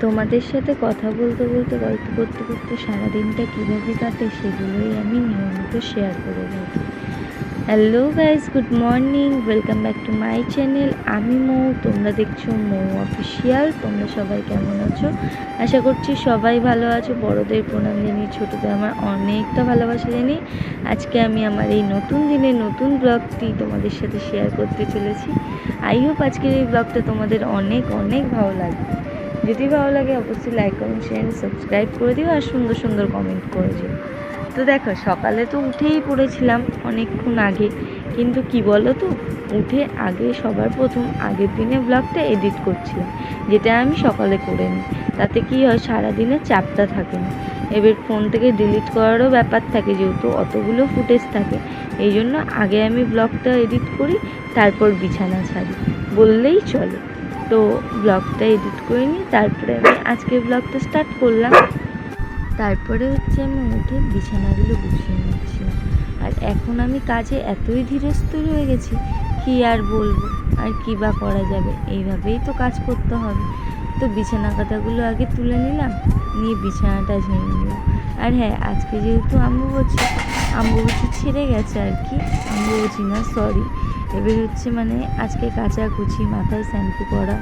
তোমাদের সাথে কথা বলতে বলতে, গল্প করতে করতে সারাদিনটা কীভাবে কাটে সেগুলোই আমি নিয়মিত শেয়ার করে থাকি hello guys good morning welcome back to my channel আমি মৌ, তোমরা দেখছ মৌ অফিসিয়াল তোমরা সবাই কেমন আছো? আশা করছি সবাই ভালো আছো। বড়দের প্রণাম জানিয়ে, ছোটোদের আমার অনেকটা ভালোবাসা জানি আজকে আমি আমার এই নতুন দিনে নতুন ব্লগটি তোমাদের সাথে শেয়ার করতে চলেছি। আই হোপ আজকের এই ব্লগটা তোমাদের অনেক অনেক ভালো লাগবে। যদি ভালো লাগে, অবশ্যই লাইক কমেন্ট শেয়ার সাবস্ক্রাইব করে দিও আর সুন্দর সুন্দর কমেন্ট করে দিও। তো দেখো, সকালে তো উঠেই পড়েছিলাম অনেকক্ষণ আগে। কিন্তু কি বলো তো উঠে আগে সবার প্রথম আগের দিনে ব্লগটা এডিট করছিলাম, যেটা আমি সকালে করে নিই তাতে কি হয়, সারাদিনের চাপটা থাকে না। এবার ফোন থেকে ডিলিট করারও ব্যাপার থাকে, যেহেতু অতগুলো ফুটেজ থাকে। এই জন্য আগে আমি ব্লগটা এডিট করি, তারপর বিছানা ছাড়ি। বললেই চলে। তো ব্লগটা এডিট করে নিই তারপরে আমি আজকে ব্লগটা স্টার্ট করলাম। তারপরে হচ্ছে আমি উঠে বিছানাগুলো গুছিয়ে নিচ্ছি। আর এখন আমি কাজে এতই ধীরস্থির হয়ে গেছি, কি আর বলব, আর কী বা করা যাবে? এইভাবেই তো কাজ করতে হবে। তো বিছানা কাটাগুলো আগে তুলে নিলাম, নিয়ে বিছানাটা ঝেড়ে নিলাম। আর হ্যাঁ আজকে যেহেতু আম্বুবচি আম্বুবচি ছেড়ে গেছে আর কি, আম্বুবচি না সরি এবার হচ্ছে মানে আজকে কাচাকুচি, মাথায় শ্যাম্পু করা,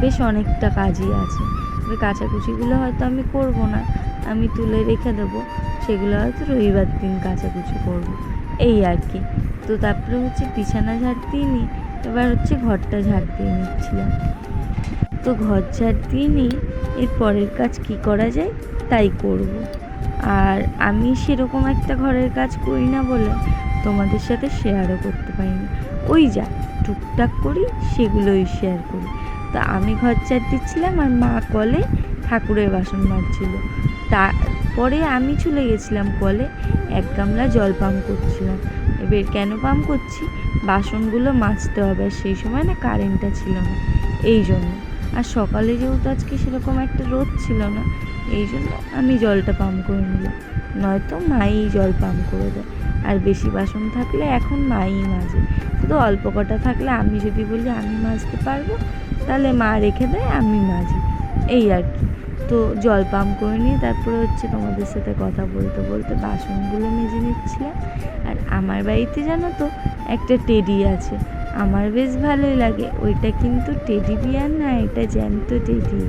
বেশ অনেকটা কাজই আছে। এবার কাচাকুচিগুলো হয়তো আমি করব না, আমি তুলে রেখে দেবো, সেগুলো হয়তো রবিবার দিন কাচাকুচি করব, এই আর কি। তো তারপরে হচ্ছে বিছানা ঝাড় দিয়ে নিই, এবার হচ্ছে ঘরটা ঝাড় দিয়ে নিচ্ছিলাম। তো ঘর ঝাড় দিয়ে নিই, এর পরের কাজ কি করা যায়, তাই করব। আর আমি সেরকম একটা ঘরের কাজ করি না বলে তোমাদের সাথে শেয়ারও করতে পারি না ওই যা, টুকটাক করি, সেগুলোই শেয়ার করি। তো আমি ঘর চার দিচ্ছিলাম আর মা কলে ঠাকুরের বাসন মাজছিল। তারপরে আমি চলে গেছিলাম কলে, এক গামলা জল পাম্প করছিলাম। এবার কেন পাম্প করছি? বাসনগুলো মাজতে হবে, আর সেই সময় না কারেন্টটা ছিল না। এই জন্য। আর সকালে যেহেতু আজকে সেরকম একটা রোদ ছিল না, এই জন্য আমি জলটা পাম্প করে নিলাম। নয়তো মাই জল পাম্প করে দেয়। আর বেশি বাসন থাকলে এখন মাই মাজে। শুধু অল্প কটা থাকলে আমি যদি বলি আমি মাজতে পারব, তাহলে মা রেখে দেয়, আমি মাজি। এই আর কি। তো জল পাম্প করে নিয়ে তারপরে হচ্ছে তোমাদের সাথে কথা বলতে বলতে বাসনগুলো মেজে নিচ্ছিলাম। আর আমার বাড়িতে জানো তো একটা টেডি আছে। আমার বেশ ভালোই লাগে। ওইটা কিন্তু টেডি বিয়ার না, এটা জ্যান্ত টেডি।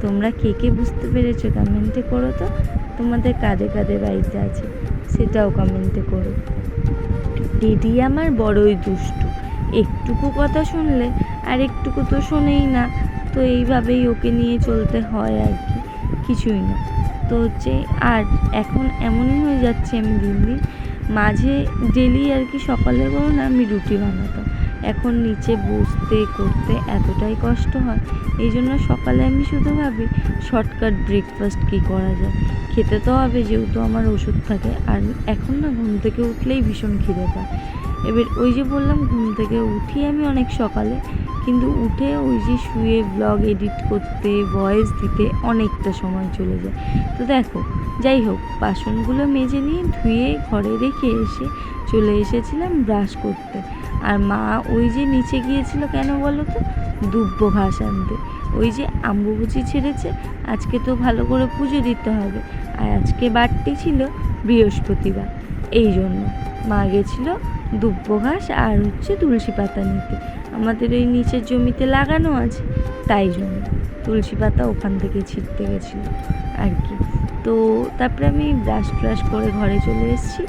তোমরা কে কে বুঝতে পেরেছ কমেন্টে করো তো। তোমাদের কাঁধে কাঁধে বাড়িতে আছে, সেটাও কমেন্টে করো। টেডি আমার বড়ই দুষ্টু, একটুকু কথা শুনলে আর একটুকু তো শোনেই না, তো এইভাবেই ওকে নিয়ে চলতে হয় আর কি, কিছুই না। তো হচ্ছে আর এখন এমনই হয়ে যাচ্ছে আমি দিন দিন, মাঝে ডেলি আর কি সকালে বলো না আমি রুটি বানাতাম। এখন নিচে বসতে করতে এতটাই কষ্ট হয় এই জন্য সকালে আমি শুধু ভাবি শর্টকাট ব্রেকফাস্ট কী করা যায়? খেতে তো হবে যেহেতু আমার ওষুধ থাকে। আর এখন না ঘুম থেকে উঠলেই ভীষণ খিদে পায় এবার ওই যে বললাম, ঘুম থেকে উঠি আমি অনেক সকালে, কিন্তু উঠে ওই যে শুয়ে ব্লগ এডিট করতে ভয়েস দিতে অনেকটা সময় চলে যায়। তো দেখো, যাই হোক, বাসনগুলো মেজে নিয়ে ধুয়ে ঘরে রেখে এসে চলে এসেছিলাম ব্রাশ করতে। আর মা ওই যে নিচে গিয়েছিল কেন বলো তো? দুব্য ঘাস আনতে। ওই যে আম্বুবুচি ছেড়েছে, আজকে তো ভালো করে পুজো দিতে হবে। আর আজকে বারটি ছিল বৃহস্পতিবার। এই জন্য মা গেছিল দুব্য ঘাস আর হচ্ছে তুলসী পাতা নিতে। আমাদের ওই নিচের জমিতে লাগানো আছে, তাই জন্য তুলসী পাতা ওখান থেকে ছিটতে গেছিল। আর কি। তো তারপরে আমি ব্রাশ ট্রাশ করে ঘরে চলে এসেছি।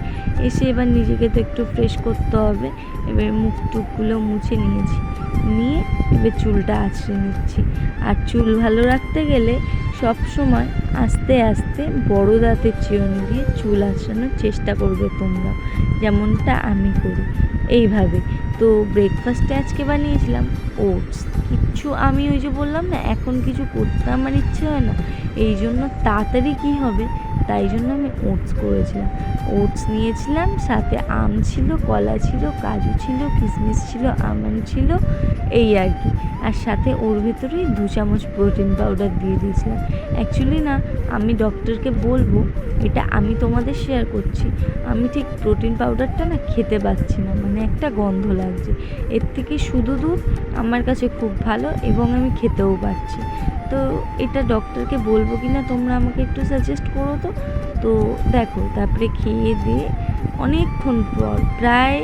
এসে এবার নিজেকে তো একটু ফ্রেশ করতে হবে। এবার মুখ টুকগুলো মুছে নিয়েছি। নিয়ে এবার চুলটা আছড়ে নিচ্ছি। আর চুল ভালো রাখতে গেলে সব সময় আস্তে আস্তে বড় দাঁতের চিরুনি দিয়ে চুল আসানোর চেষ্টা করবে তোমরা, যেমনটা আমি করি। এইভাবে। তো ব্রেকফাস্টে আজকে বানিয়েছিলাম ওটস কিচ্ছু আমি ওই যে বললাম না, এখন কিছু করতে আমার ইচ্ছে হয় না। এই জন্য তাড়াতাড়ি কী হবে? তাই জন্য আমি ওটস করেছিলাম। ওটস নিয়েছিলাম, সাথে আম ছিল, কলা ছিল, কাজু ছিল কিশমিশ ছিল আমন্ড ছিল, এই আর কি। আর সাথে ওর ভেতরেই দু চামচ প্রোটিন পাউডার দিয়ে দিয়েছিলাম। অ্যাকচুয়ালি না, আমি ডক্টরকে বলব, এটা আমি তোমাদের শেয়ার করছি, আমি ঠিক প্রোটিন পাউডারটা না খেতে পাচ্ছি না মানে একটা গন্ধ লাগছে। এর থেকে শুধু দুধ আমার কাছে খুব ভালো এবং আমি খেতেও পাচ্ছি তো এটা ডক্টরকে বলব কি না তোমরা আমাকে একটু সাজেস্ট করো তো। তো দেখো, তারপরে খেয়ে দিয়ে অনেকক্ষণ পর প্রায়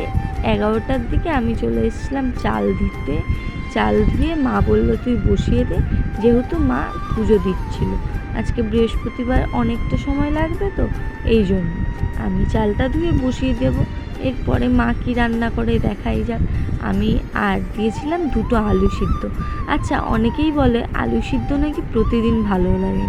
এগারোটার দিকে আমি চলে এসেছিলাম চাল দিতে। চাল দিয়ে মা বলল, তুই বসিয়ে দে। যেহেতু মা পুজো দিচ্ছিল। আজকে বৃহস্পতিবার অনেকটা সময় লাগবে তো, এই জন্য আমি চালটা ধুয়ে বসিয়ে দেব। এরপরে মা কী রান্না করে দেখাই যাক। আমি আর দিয়েছিলাম দুটো আলু সিদ্ধ। আচ্ছা অনেকেই বলে আলু সিদ্ধ নাকি প্রতিদিন ভালো লাগে।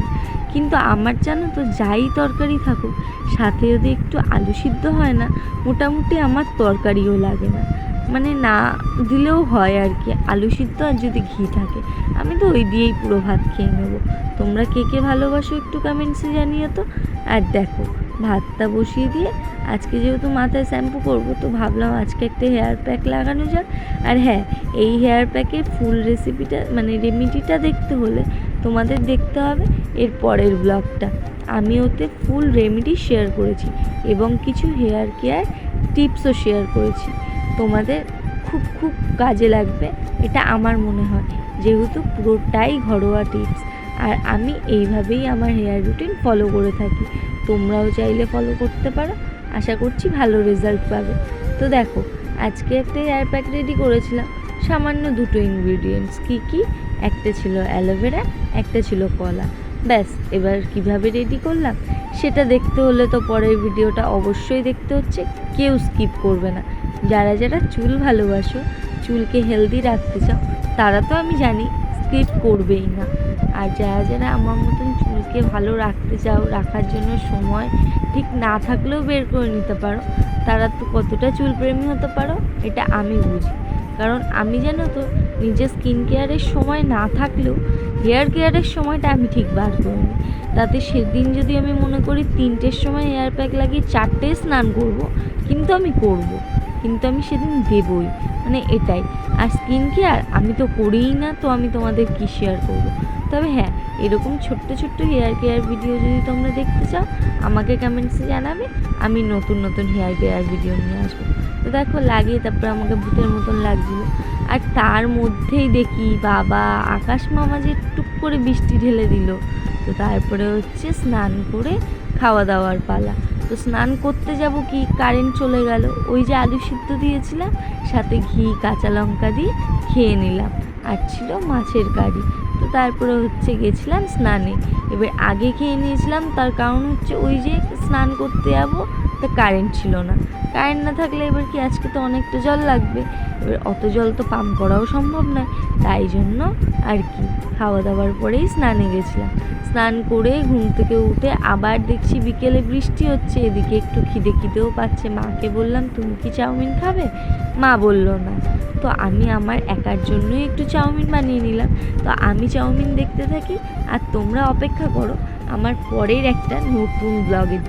কিন্তু আমার জানো তো, যাই তরকারি থাকুক, সাথে যদি একটু আলু সিদ্ধ হয় না, মোটামুটি আমার তরকারিও লাগে না। মানে না দিলেও হয় আর কি, আলু সিদ্ধ আর যদি ঘি থাকে। আমি তো ওই দিয়েই পুরো ভাত খেয়ে নেব। তোমরা কে কে ভালোবাসো একটু কমেন্টসে জানিও তো। আর দেখো ভাতটা বসিয়ে দিয়ে আজকে যেহেতু মাথায় শ্যাম্পু করব, তো ভাবলাম আজকে একটা হেয়ার প্যাক লাগানো যাক। আর হ্যাঁ এই হেয়ার প্যাকের ফুল রেসিপিটা মানে রেমিডিটা দেখতে হলে তোমাদের দেখতে হবে এর পরের ব্লগটা আমি ওতে ফুল রেমেডি শেয়ার করেছি এবং কিছু হেয়ার কেয়ার টিপসও শেয়ার করেছি। তোমাদের খুব খুব কাজে লাগবে, এটা আমার মনে হয়, যেহেতু পুরোটাই ঘরোয়া টিপস আর আমি এইভাবেই আমার হেয়ার রুটিন ফলো করে থাকি। তোমরাও চাইলে ফলো করতে পারো। আশা করছি ভালো রেজাল্ট পাবে। তো দেখো, আজকে একটা হেয়ার প্যাক রেডি করেছিলাম। সামান্য দুটো ইনগ্রিডিয়েন্টস কী কী? একটা ছিল অ্যালোভেরা একটা ছিল কলা। ব্যাস, এবার কীভাবে রেডি করলাম? সেটা দেখতে হলে তো পরের ভিডিওটা অবশ্যই দেখতে হচ্ছে। কেউ স্কিপ করবে না। যারা যারা চুল ভালোবাসো, চুলকে হেলদি রাখতে চাও, তারা তো আমি জানি স্কিপ করবেই না। আর যারা যারা আমার মতন চুলকে ভালো রাখতে চাও, রাখার জন্য সময় ঠিক না থাকলেও বের করে নিতে পারো। তারা তো কতটা চুলপ্রেমী হতে পারো, এটা আমি বুঝি। কারণ আমি জানো তো, নিজের স্কিন কেয়ারের সময় না থাকলেও হেয়ার কেয়ারের সময়টা আমি ঠিক বার করি তাতে সেদিন যদি আমি মনে করি তিনটের সময় হেয়ার প্যাক লাগিয়ে চারটে স্নান করব, কিন্তু আমি করব, কিন্তু আমি সেদিন দেবই। মানে এটাই। আর স্কিন কেয়ার আমি তো করিই না, তো আমি তোমাদের কী শেয়ার করব? তবে হ্যাঁ এরকম ছোট্ট ছোট্ট হেয়ার কেয়ার ভিডিও যদি তোমরা দেখতে চাও, আমাকে কমেন্টসে জানাবে, আমি নতুন নতুন হেয়ার কেয়ার ভিডিও নিয়ে আসব। তো দেখো, লাগিয়ে তারপরে আমাকে ভূতের মতন লাগছিল। আর তার মধ্যেই দেখি বাবা আকাশ মামা যে টুক করে বৃষ্টি ঢেলে দিল। তো তারপরে হচ্ছে স্নান করে খাওয়া দাওয়ার পালা। তো স্নান করতে যাব কি? কারেন্ট চলে গেল। ওই যে আলু সিদ্ধ দিয়েছিলাম, সাথে ঘি, কাঁচা লঙ্কা দিয়ে খেয়ে নিলাম। আর ছিল মাছের কারি। তারপরে হচ্ছে গেছিলাম স্নানে। এবার আগে খেয়ে নিয়েছিলাম, তার কারণ হচ্ছে ওই যে স্নান করতে যাব তো কারেন্ট ছিল না। কারেন্ট না থাকলে এবার কি আজকে তো অনেকটা জল লাগবে? এবার অত জল তো পাম্প করাও সম্ভব নয়। তাই জন্য আর কি খাওয়া দাওয়ার পরেই স্নানে গেছিলাম। স্নান করে ঘুম থেকে উঠে আবার দেখছি বিকেলে বৃষ্টি হচ্ছে, এদিকে একটু খিদে খিদেও পাচ্ছে। মাকে বললাম, তুমি কি চাউমিন খাবে? মা বলল, না। তো আমি আমার একার জন্যই একটু চাউমিন বানিয়ে নিলাম। তো আমি চাউমিন দেখতে থাকি আর তোমরা অপেক্ষা করো। আমার পরের একটা নতুন ব্লগের জন্য।